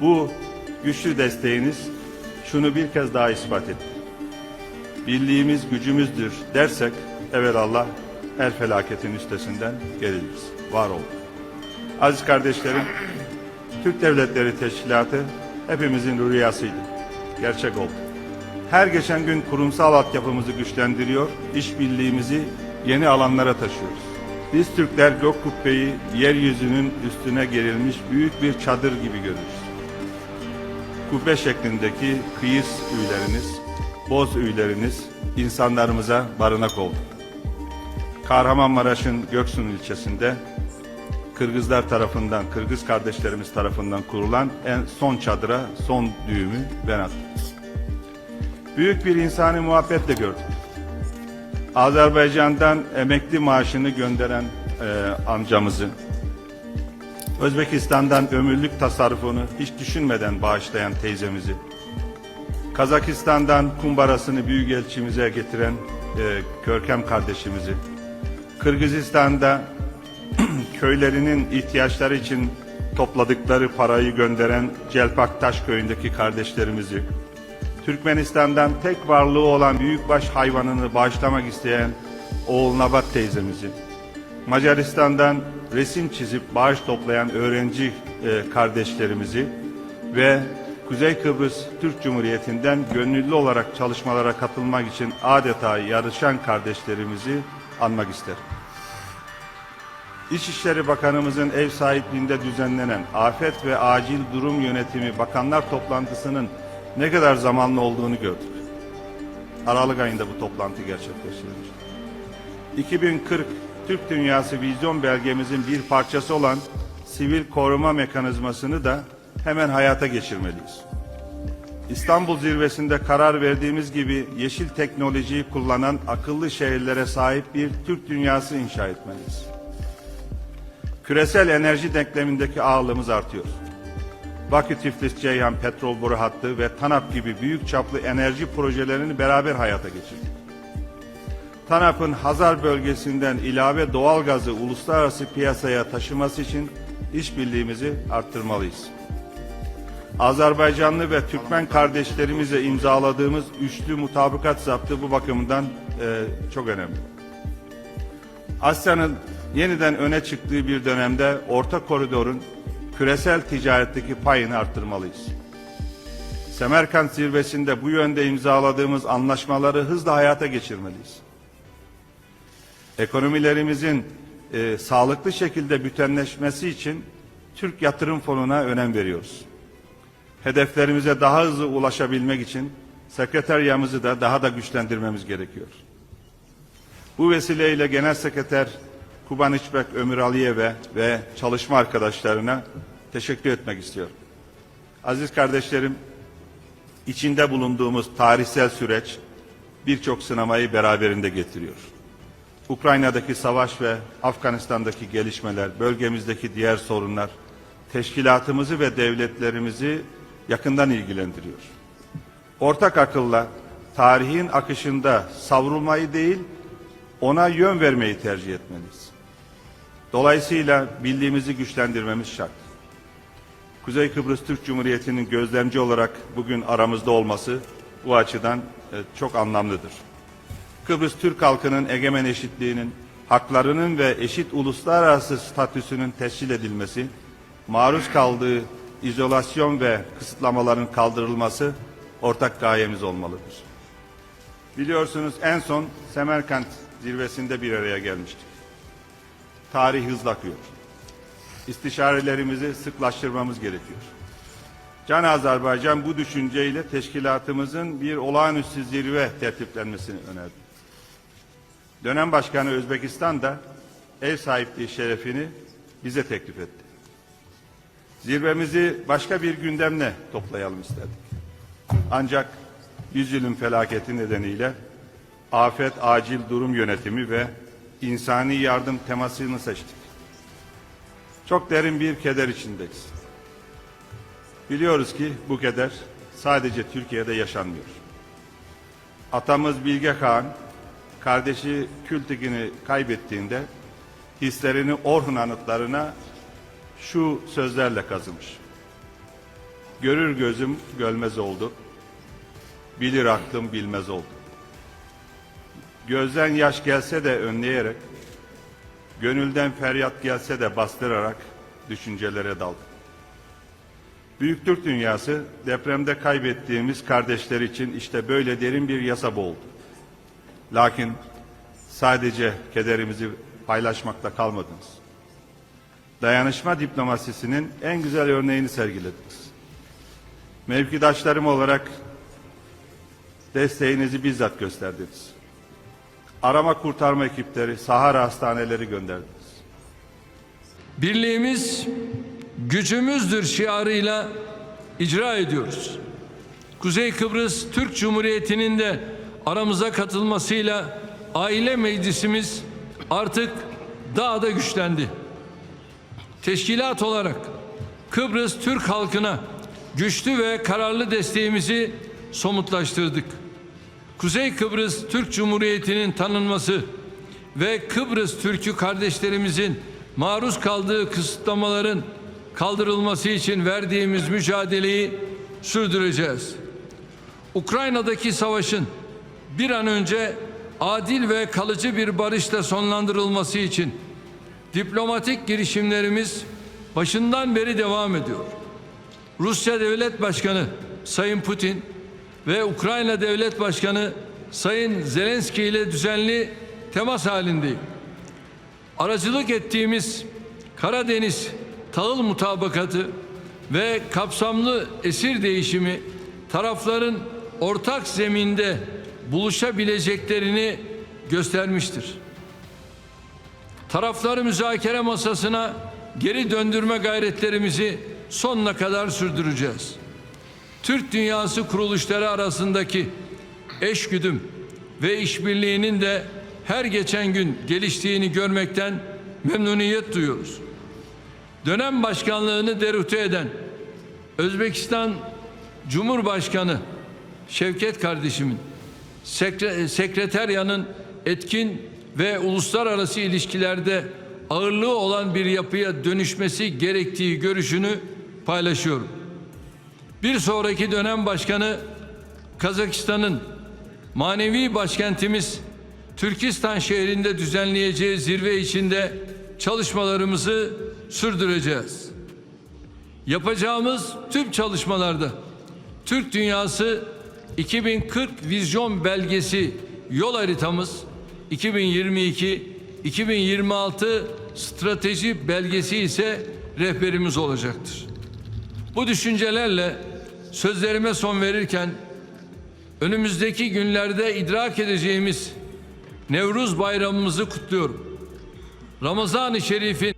Bu güçlü desteğiniz şunu bir kez daha ispat etti. Birliğimiz gücümüzdür dersek evvelallah her felaketin üstesinden geliriz. Var olun. Aziz kardeşlerim, Türk Devletleri Teşkilatı hepimizin rüyasıydı. Gerçek oldu. Her geçen gün kurumsal altyapımızı güçlendiriyor, işbirliğimizi yeni alanlara taşıyoruz. Biz Türkler gök kubbeyi yeryüzünün üstüne gerilmiş büyük bir çadır gibi görürüz. Kubbe şeklindeki kıyıs üyleriniz, boz üyleriniz insanlarımıza barınak oldu. Kahramanmaraş'ın Göksun ilçesinde Kırgızlar tarafından, Kırgız kardeşlerimiz tarafından kurulan en son çadıra son düğümü ben attım. Büyük bir insani muhabbetle gördüm. Azerbaycan'dan emekli maaşını gönderen e, amcamızı, Özbekistan'dan ömürlük tasarrufunu hiç düşünmeden bağışlayan teyzemizi, Kazakistan'dan kumbarasını büyükelçimize getiren e, Körkem kardeşimizi, Kırgızistan'da köylerinin ihtiyaçları için topladıkları parayı gönderen Celpaktaş köyündeki kardeşlerimizi, Türkmenistan'dan tek varlığı olan büyükbaş hayvanını bağışlamak isteyen Oğul Nabat teyzemizi, Macaristan'dan resim çizip bağış toplayan öğrenci e, kardeşlerimizi ve Kuzey Kıbrıs Türk Cumhuriyeti'nden gönüllü olarak çalışmalara katılmak için adeta yarışan kardeşlerimizi anmak isterim. İçişleri Bakanımızın ev sahipliğinde düzenlenen Afet ve Acil Durum Yönetimi Bakanlar Toplantısının ne kadar zamanlı olduğunu gördük. Aralık ayında bu toplantı gerçekleştirilmiş. 2040 Türk Dünyası Vizyon Belgemizin bir parçası olan sivil koruma mekanizmasını da hemen hayata geçirmeliyiz. İstanbul zirvesinde karar verdiğimiz gibi yeşil teknolojiyi kullanan akıllı şehirlere sahip bir Türk dünyası inşa etmeliyiz. Küresel enerji denklemindeki ağırlığımız artıyor. Bakü Tiflis Ceyhan petrol boru hattı ve TANAP gibi büyük çaplı enerji projelerini beraber hayata geçirdik. TANAP'ın Hazar bölgesinden ilave doğal gazı uluslararası piyasaya taşıması için işbirliğimizi arttırmalıyız. Azerbaycanlı ve Türkmen kardeşlerimizle imzaladığımız üçlü mutabakat zaptı bu bakımdan e, çok önemli. Asya'nın yeniden öne çıktığı bir dönemde orta koridorun küresel ticaretteki payını arttırmalıyız. Semerkant zirvesinde bu yönde imzaladığımız anlaşmaları hızla hayata geçirmeliyiz. Ekonomilerimizin e, sağlıklı şekilde bütünleşmesi için Türk Yatırım Fonu'na önem veriyoruz. Hedeflerimize daha hızlı ulaşabilmek için sekreteryamızı da daha da güçlendirmemiz gerekiyor. Bu vesileyle Genel Sekreter Kuban İçbek Ömür Aliyev'e ve çalışma arkadaşlarına teşekkür etmek istiyorum. Aziz kardeşlerim, içinde bulunduğumuz tarihsel süreç birçok sınamayı beraberinde getiriyor. Ukrayna'daki savaş ve Afganistan'daki gelişmeler, bölgemizdeki diğer sorunlar teşkilatımızı ve devletlerimizi yakından ilgilendiriyor. Ortak akılla tarihin akışında savrulmayı değil, ona yön vermeyi tercih etmeliyiz. Dolayısıyla birliğimizi güçlendirmemiz şart. Kuzey Kıbrıs Türk Cumhuriyeti'nin gözlemci olarak bugün aramızda olması bu açıdan e, çok anlamlıdır. Kıbrıs Türk halkının egemen eşitliğinin, haklarının ve eşit uluslararası statüsünün tescil edilmesi, maruz kaldığı izolasyon ve kısıtlamaların kaldırılması ortak gayemiz olmalıdır. Biliyorsunuz en son Semerkant zirvesinde bir araya gelmiştik. Tarih hızla akıyor. İstişarelerimizi sıklaştırmamız gerekiyor. Can Azerbaycan bu düşünceyle teşkilatımızın bir olağanüstü zirve tertiplenmesini önerdi. Dönem Başkanı Özbekistan da ev sahipliği şerefini bize teklif etti. Zirvemizi başka bir gündemle toplayalım istedik. Ancak yüzyılın felaketi nedeniyle afet acil durum yönetimi ve insani yardım temasını seçtik. Çok derin bir keder içindeyiz. Biliyoruz ki bu keder sadece Türkiye'de yaşanmıyor. Atamız Bilge Kağan, kardeşi Kültekin'i kaybettiğinde hislerini Orhun anıtlarına şu sözlerle kazımış. Görür gözüm görmez oldu. Bilir aklım bilmez oldu. Gözden yaş gelse de önleyerek, gönülden feryat gelse de bastırarak düşüncelere daldım. Büyük Türk dünyası depremde kaybettiğimiz kardeşler için işte böyle derin bir yasa oldu. Lakin sadece kederimizi paylaşmakla kalmadınız. Dayanışma diplomasisinin en güzel örneğini sergilediniz. Mevkidaşlarım olarak desteğinizi bizzat gösterdiniz. Arama kurtarma ekipleri, Sahara hastaneleri gönderdiniz. Birliğimiz gücümüzdür şiarıyla icra ediyoruz. Kuzey Kıbrıs Türk Cumhuriyeti'nin de aramıza katılmasıyla aile meclisimiz artık daha da güçlendi. Teşkilat olarak Kıbrıs Türk halkına güçlü ve kararlı desteğimizi somutlaştırdık. Kuzey Kıbrıs Türk Cumhuriyeti'nin tanınması ve Kıbrıs Türk'ü kardeşlerimizin maruz kaldığı kısıtlamaların kaldırılması için verdiğimiz mücadeleyi sürdüreceğiz. Ukrayna'daki savaşın bir an önce adil ve kalıcı bir barışla sonlandırılması için diplomatik girişimlerimiz başından beri devam ediyor. Rusya Devlet Başkanı Sayın Putin ve Ukrayna Devlet Başkanı Sayın Zelenski ile düzenli temas halindeyim. Aracılık ettiğimiz Karadeniz tahıl mutabakatı ve kapsamlı esir değişimi tarafların ortak zeminde buluşabileceklerini göstermiştir. Tarafları müzakere masasına geri döndürme gayretlerimizi sonuna kadar sürdüreceğiz. Türk dünyası kuruluşları arasındaki eşgüdüm ve işbirliğinin de her geçen gün geliştiğini görmekten memnuniyet duyuyoruz. Dönem başkanlığını derüte eden Özbekistan Cumhurbaşkanı Şevket kardeşimin sekre, sekreteryanın etkin ve uluslararası ilişkilerde ağırlığı olan bir yapıya dönüşmesi gerektiği görüşünü paylaşıyorum. Bir sonraki dönem başkanı Kazakistan'ın manevi başkentimiz Türkistan şehrinde düzenleyeceği zirve içinde çalışmalarımızı sürdüreceğiz. Yapacağımız tüm çalışmalarda Türk Dünyası 2040 vizyon belgesi yol haritamız 2022-2026 strateji belgesi ise rehberimiz olacaktır. Bu düşüncelerle sözlerime son verirken önümüzdeki günlerde idrak edeceğimiz Nevruz bayramımızı kutluyorum. Ramazan-ı Şerif'in